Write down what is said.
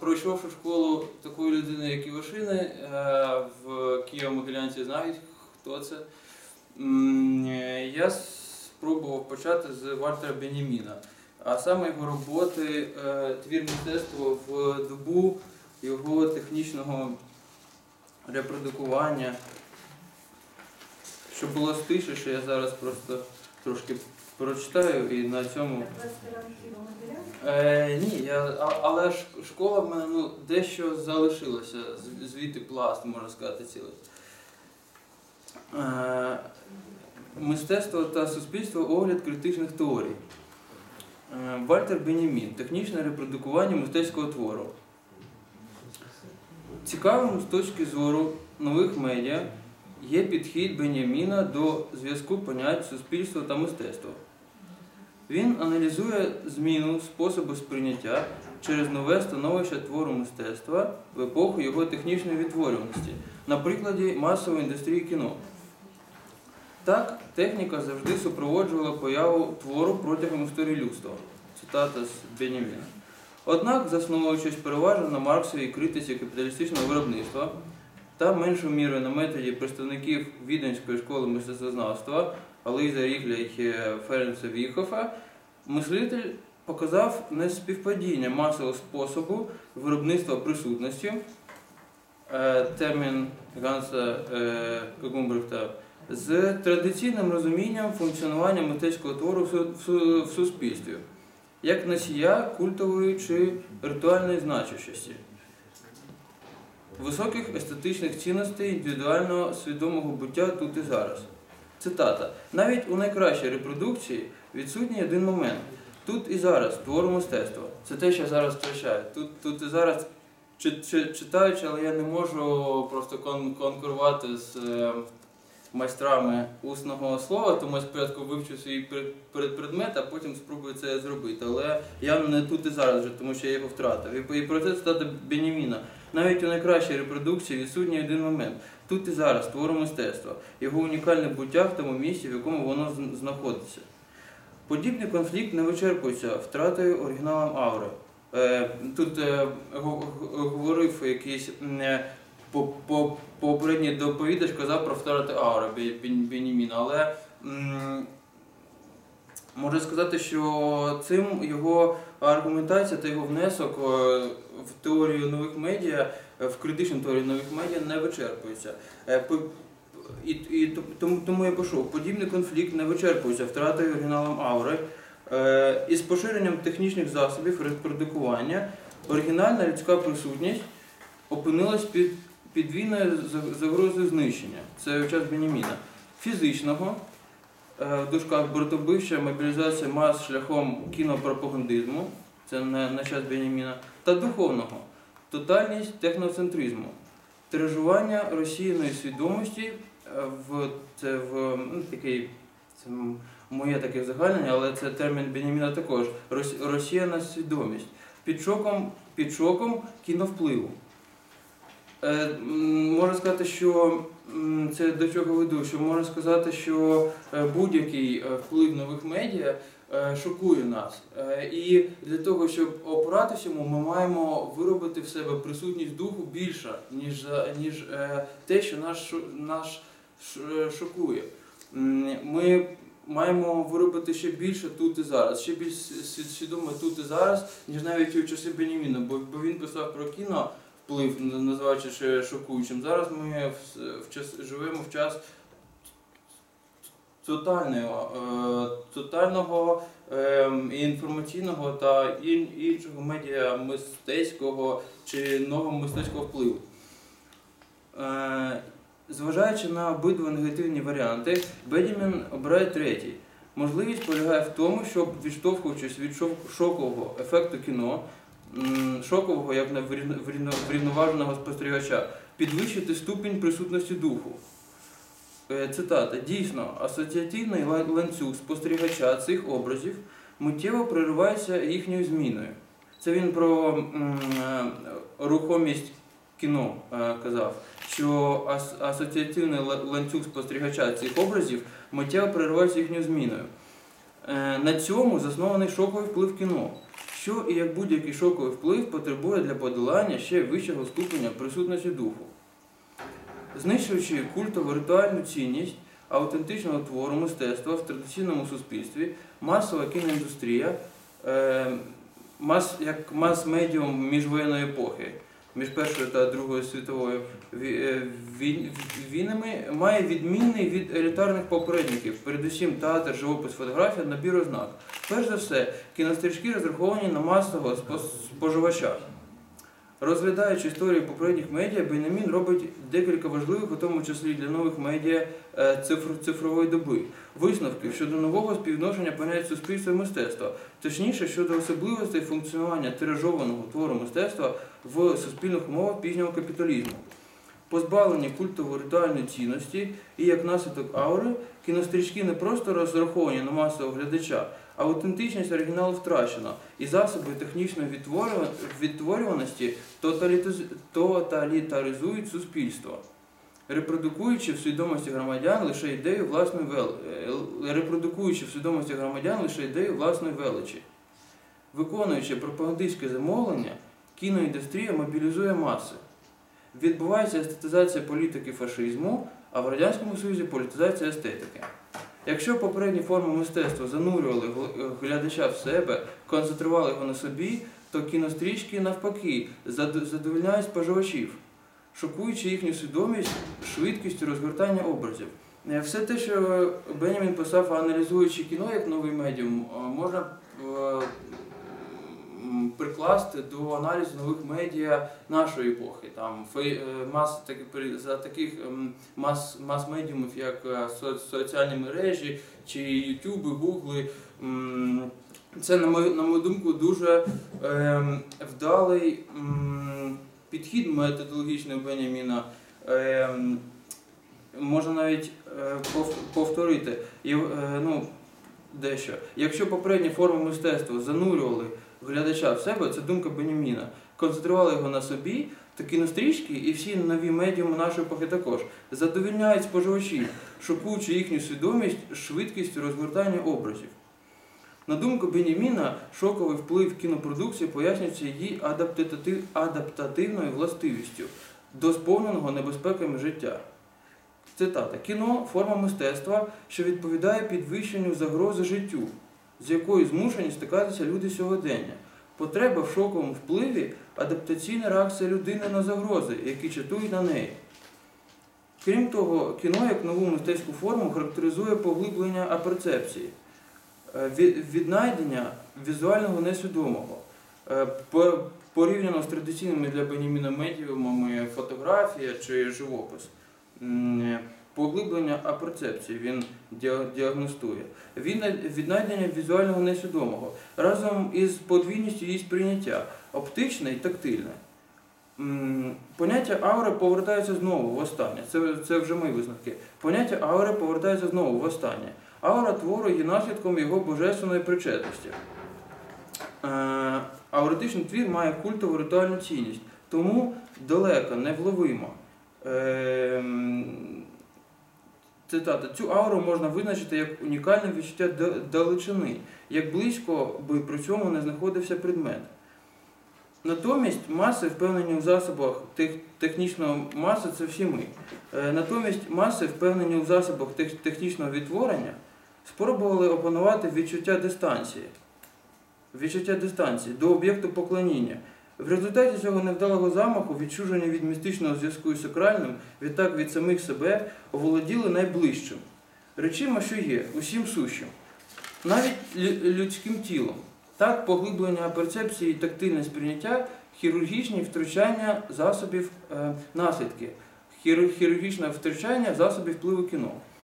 пройшовши школу такої людини, як Івашини, е, в Києво-Могилянці знають, хто це. Е, Я спробував почати з Вальтера Беніміна, а саме його роботи е, твір мистецтва в добу його технічного репродукування. Щоб було стишіше, я зараз просто трошки прочитаю і на цьому. Е, ні, я, а- але ж школа в мене ну, дещо залишилося, з- звідти пласт, можна сказати, цілий. Е, мистецтво та суспільство огляд критичних теорій. Е, Вальтер Бенімін. Технічне репродукування мистецького твору. Цікавим з точки зору нових медіа є підхід Беняміна до зв'язку понять суспільства та мистецтва. Він аналізує зміну способу сприйняття через нове становище твору мистецтва в епоху його технічної відтворюваності на прикладі масової індустрії кіно. Так, техніка завжди супроводжувала появу твору протягом історії людства. Цитата з Беняміна. Однак, засновуючись переважно на Марксовій критиці капіталістичного виробництва та меншою мірою на методі представників Віденської школи мистецтвознавства Ализа Ріхля і Ференца Віхофа, мислитель показав неспівпадіння масового способу виробництва присутності, е, термін Ганса е, Гумбрехта, з традиційним розумінням функціонування мистецького твору в суспільстві, як носія культової чи ритуальної значущості. Високих естетичних цінностей індивідуального свідомого буття тут і зараз. Цитата. Навіть у найкращій репродукції відсутній один момент. Тут і зараз твору мистецтва. Це те, що я зараз втрачаю. Тут, тут і зараз чи- чи- читаючи, але я не можу просто кон- конкурувати з е, майстрами усного слова, тому я спочатку вивчу свій передпредмет, а потім спробую це зробити. Але я не тут і зараз вже, тому що я його втратив. І, і про це цитата Беніміна. Навіть у найкращій репродукції відсутній один момент. Тут і зараз твору мистецтва, його унікальне буття в тому місці, в якому воно знаходиться. Подібний конфлікт не вичерпується втратою оригіналом аури. Е, тут е, го- го- говорив якийсь е, по- по- попередній доповідач казав про втрату аури Бе- Беніміна, але можу сказати, що цим його аргументація та його внесок е, в теорію нових медіа, е, в критичну теорію нових медіа не вичерпується. Е, І, і тому, тому я пишу, подібний конфлікт не вичерпується втратою оригіналом аури. Із поширенням технічних засобів репродукування оригінальна людська присутність опинилась під підвійною загрозою знищення. Це час Беніміна. Фізичного, в дужках братовбивча мобілізація мас шляхом кінопропагандизму, це на, на час Беніміна, та духовного, тотальність техноцентризму, тиражування розсіяної свідомості е, в це в ну, такий це моє таке загальнення, але це термін Беніміна також. Рос- Розсіяна свідомість. Під шоком, під шоком кіновпливу. Е, можна сказати, що це до чого веду, що можна сказати, що е, будь-який е, вплив нових медіа шокує нас. І для того, щоб опиратися ми маємо виробити в себе присутність духу більша, ніж, ніж те, що нас, нас шокує. Ми маємо виробити ще більше тут і зараз, ще більш свідомо тут і зараз, ніж навіть у часи Беніміна, бо він писав про кіно вплив, називаючи шокуючим. Зараз ми в, час, живемо в час тотального, е, тотального е, інформаційного та ін, іншого медіа мистецького чи нового мистецького впливу. Е, Зважаючи на обидва негативні варіанти, Бедімін обирає третій. Можливість полягає в тому, щоб відштовхуючись від шокового ефекту кіно, шокового як на врівно- врівно- врівноваженого спостерігача, підвищити ступінь присутності духу. Е, Цитата. Дійсно, асоціативний ланцюг спостерігача цих образів миттєво проривається їхньою зміною. Це він про е, рухомість кіно е, казав, що асоціативний ланцюг спостерігача цих образів миттєво проривається їхньою зміною. На цьому заснований шоковий вплив кіно, що і як будь-який шоковий вплив потребує для подолання ще вищого ступеня присутності духу. Знищуючи культову ритуальну цінність аутентичного твору мистецтва в традиційному суспільстві, масова кіноіндустрія е, мас, як мас-медіум міжвоєнної епохи, між Першою та Другою світовою ві- е, вій- війнами, має відмінний від елітарних попередників, передусім театр, живопис, фотографія, набір ознак. Перш за все, кінострічки розраховані на масового спо- споживача. Розглядаючи історію попередніх медіа, Бенамін робить декілька важливих, у тому числі для нових медіа е, цифр, цифрової доби, висновків щодо нового співвідношення понять суспільства і мистецтва, точніше щодо особливостей функціонування тиражованого твору мистецтва в суспільних умовах пізнього капіталізму. Позбавлені культової ритуальної цінності і як наслідок аури, кінострічки не просто розраховані на масового глядача, а аутентичність оригіналу втрачена, і засоби технічної відтворюваності тоталітаризують суспільство, репродукуючи в свідомості громадян лише ідею власної вел... е, репродукуючи в свідомості громадян лише ідею власної величі. Виконуючи пропагандистське замовлення, кіноіндустрія мобілізує маси. Відбувається естетизація політики фашизму, а в Радянському Союзі політизація естетики. Якщо попередні форми мистецтва занурювали глядача в себе, концентрували його на собі, то кінострічки навпаки зад- задовольняють споживачів, шокуючи їхню свідомість швидкістю розгортання образів. Е, Все те, що Бенямін писав, аналізуючи кіно як новий медіум, е, можна е, прикласти до аналізу нових медіа нашої епохи. Там е, мас таки- за таких ем, мас, мас-медіумів, як е, со- соціальні мережі чи Ютуби, Гугли. Це, на мою, на мою думку, дуже ем, вдалий м, підхід методологічний Беняміна. Ем, можна навіть е, пов- повторити. І, е, ну, дещо. Якщо попередні форми мистецтва занурювали глядача в себе, це думка Беняміна, концентрували його на собі, то кінострічки і всі нові медіуми нашої епохи також задовільняють споживачів, шокуючи їхню свідомість швидкістю розгортання образів. На думку Беняміна, шоковий вплив кінопродукції пояснюється її адаптатив- адаптативною властивістю до сповненого небезпеками життя. Цитата: кіно форма мистецтва, що відповідає підвищенню загрози життю, з якою змушені стикатися люди сьогодення. Потреба в шоковому впливі адаптаційна реакція людини на загрози, які чатують на неї. Крім того, кіно як нову мистецьку форму характеризує поглиблення аперцепції, е, віднайдення візуального несвідомого. Е, Порівняно з традиційними для Беніміна медіумами фотографія чи живопис. Поглиблення аперцепції він діагностує. Відна- Віднайдення візуального несвідомого разом із подвійністю її сприйняття оптичне і тактильне. Поняття аури повертається знову в останнє. Це, це вже мої висновки. Поняття аури повертається знову в останнє. Аура твору є наслідком його божественної причетності. Е, Ауритичний твір має культову ритуальну цінність, тому далеко, невловимо. Цитата, цю ауру можна визначити як унікальне відчуття да- далечини, як близько би при цьому не знаходився предмет. Натомість маси, впевнені у засобах тех- технічного маси, це всі ми. Е, Натомість маси, впевнені у засобах тех- технічного відтворення, спробували опанувати відчуття дистанції, відчуття дистанції до об'єкту поклоніння. В результаті цього невдалого замаху, відчуження від містичного зв'язку із сакральним, відтак від самих себе, оволоділи найближчим. Речима, що є, усім сущим, навіть людським тілом. Так, поглиблення перцепції і тактильне сприйняття, хірургічні втручання засобів е, наслідки, хірургічне втручання засобів впливу кіно.